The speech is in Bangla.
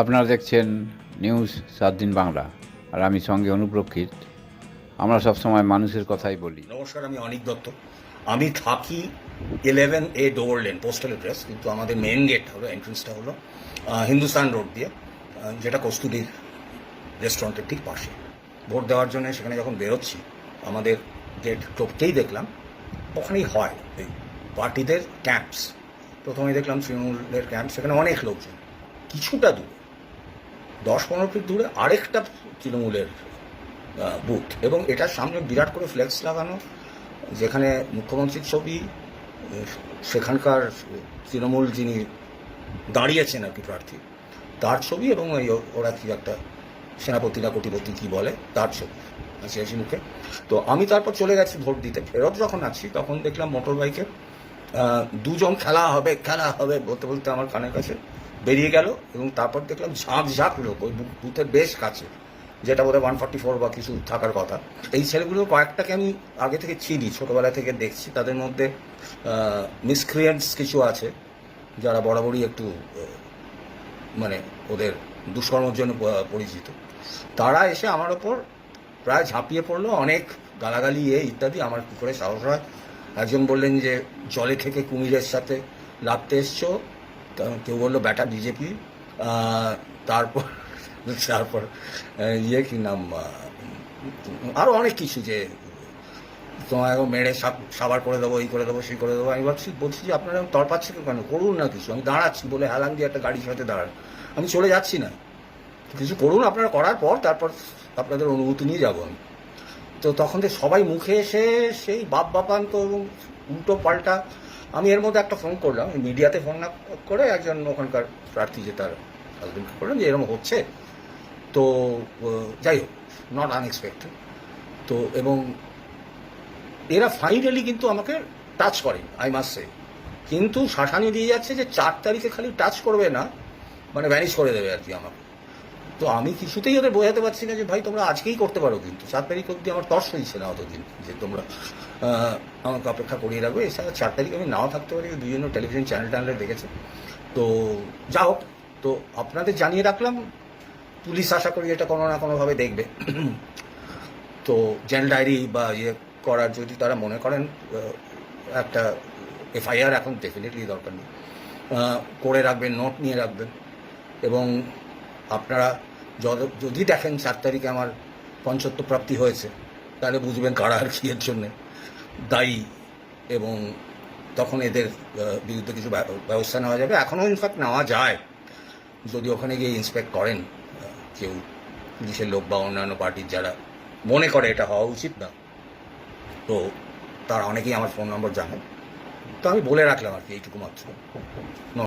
আপনারা দেখছেন নিউজ সাত দিন বাংলা, আর আমি সঙ্গে অনুপ্রক্ষিত। আমরা সবসময় মানুষের কথাই বলি। নমস্কার, আমি অনিক দত্ত। আমি থাকি eleven A Dover Lane postal address কিন্তু আমাদের মেন গেট হলো এন্ট্রেন্সটা হলো হিন্দুস্তান রোড দিয়ে যেটা কস্তুরীর রেস্টুরেন্টের ঠিক পাশে। ভোট দেওয়ার জন্য সেখানে যখন বেরোচ্ছি, আমাদের গেট টপকেই দেখলাম, ওখানেই হয় এই পার্টিদের ক্যাম্পস প্রথমে দেখলাম তৃণমূলের ক্যাম্প সেখানে অনেক লোকজন, কিছুটা দূরে। দশ পনেরো ফিট দূরে আরেকটা তৃণমূলের বুথ এবং এটার সামনে বিরাট করে ফ্লেক্স লাগানো, যেখানে মুখ্যমন্ত্রীর ছবি, সেখানকার তৃণমূল যিনি দাঁড়িয়েছেন আর কি প্রার্থী, তার ছবি এবং ওই ওরা কি একটা সেনাপতি না কোটিপতি কি বলে, তার ছবি আছে হাসি মুখে। তো আমি তারপর চলে গেছি ভোট দিতে। ফেরত যখন আছি তখন দেখলাম মোটর বাইকে দুজন খেলা হবে খেলা হবে বলতে বলতে আমার কানের কাছে বেরিয়ে গেল এবং তারপর দেখলাম ঝাঁক ঝাঁক লোক, ওই বুথের বেশ কাছে, যেটা বোধহয় ওয়ান ফর্টি ফোর বা কিছু থাকার কথা। এই ছেলেগুলো কয়েকটাকে আমি আগে থেকে চিনি, ছোটোবেলা থেকে দেখছি। তাদের মধ্যে মিসক্রিয়েন্টস কিছু আছে, যারা বরাবরই একটু মানে ওদের দুষ্কর্মের জন্য পরিচিত। তারা এসে আমার ওপর প্রায় ঝাঁপিয়ে পড়ল, অনেক গালাগালি এ ইত্যাদি। আমার কী করে সাহস হয়? একজন বললেন যে, জলে থেকে কুমিরের সাথে লাগতে এসছো কেউ বলল, ব্যাটা বিজেপি। তারপর তারপর ইয়ে কি নাম আরও অনেক কিছু যে এখন মেরে সাব- সাবার করে দেবো এই করে দেবো, সেই করে দেবো। আমি ভাবছি, বলছি যে, আপনারা তরপাচ্ছে কেন? করুন না কিছু। আমি দাঁড়াচ্ছি বলে হেলাং দিয়ে একটা গাড়ির সাথে দাঁড়ান। আমি চলে যাচ্ছি না। কিছু করুন, আপনারা করার পর তারপর আপনাদের অনুভূতি নিয়ে যাব আমি। তো তখন সবাই মুখে এসে সেই বাপ বাপান্ত এবং উল্টো পাল্টা আমি এর মধ্যে একটা ফোন করলাম মিডিয়াতে ফোন না করে একজন ওখানকার প্রার্থী যে তার হাজবেন্ডকে করলাম যে এরকম হচ্ছে। তো যাই হোক নট আনএক্সপেক্টেড তো, এবং এরা ফাইনালি কিন্তু আমাকে টাচ করে আই মাস কিন্তু শাসানি দিয়ে যাচ্ছে যে চার তারিখে খালি টাচ করবে না মানে ভ্যানিশ করে দেবে আর কি আমাকে। তো আমি কিছুতেই ওদের বোঝাতে পারছি না যে, ভাই, তোমরা আজকেই করতে পারো কিন্তু। চার তারিখ অবধি আমার তর্স হয়েছে না অতদিন, যে তোমরা আমাকে অপেক্ষা করিয়ে রাখবে। এছাড়া চার তারিখ আমি নাও থাকতে পারি বিভিন্ন টেলিভিশন চ্যানেল ট্যানেলে দেখেছে। তো যা হোক, তো আপনাদের জানিয়ে রাখলাম, পুলিশ আশা করি এটা কোনো না কোনোভাবে দেখবে। তো জেল ডায়েরি বা ইয়ে করার যদি তারা মনে করেন একটা এফআইআর এখন ডেফিনেটলি দরকার নেই। করে রাখবেন, নোট নিয়ে রাখবেন। এবং আপনারা যদ- দেখেন চার তারিখে আমার পঞ্চত্ব প্রাপ্তি হয়েছে, তাহলে বুঝবেন কারা আর কি এর জন্যে দায়ী এবং তখন এদের বিরুদ্ধে কিছু ব্য- ব্যবস্থা নেওয়া যাবে। এখনও ইনফ্যাক্ট নেওয়া যায়। যদি ওখানে গিয়ে ইন্সপেক্ট করেন কেউ পুলিশের লোক বা অন্যান্য পার্টির যারা মনে করে এটা হওয়া উচিত না, তো তারা অনেকেই আমার ফোন নম্বর জানে তো আমি বলে রাখলাম আর কি, এইটুকু মাত্র।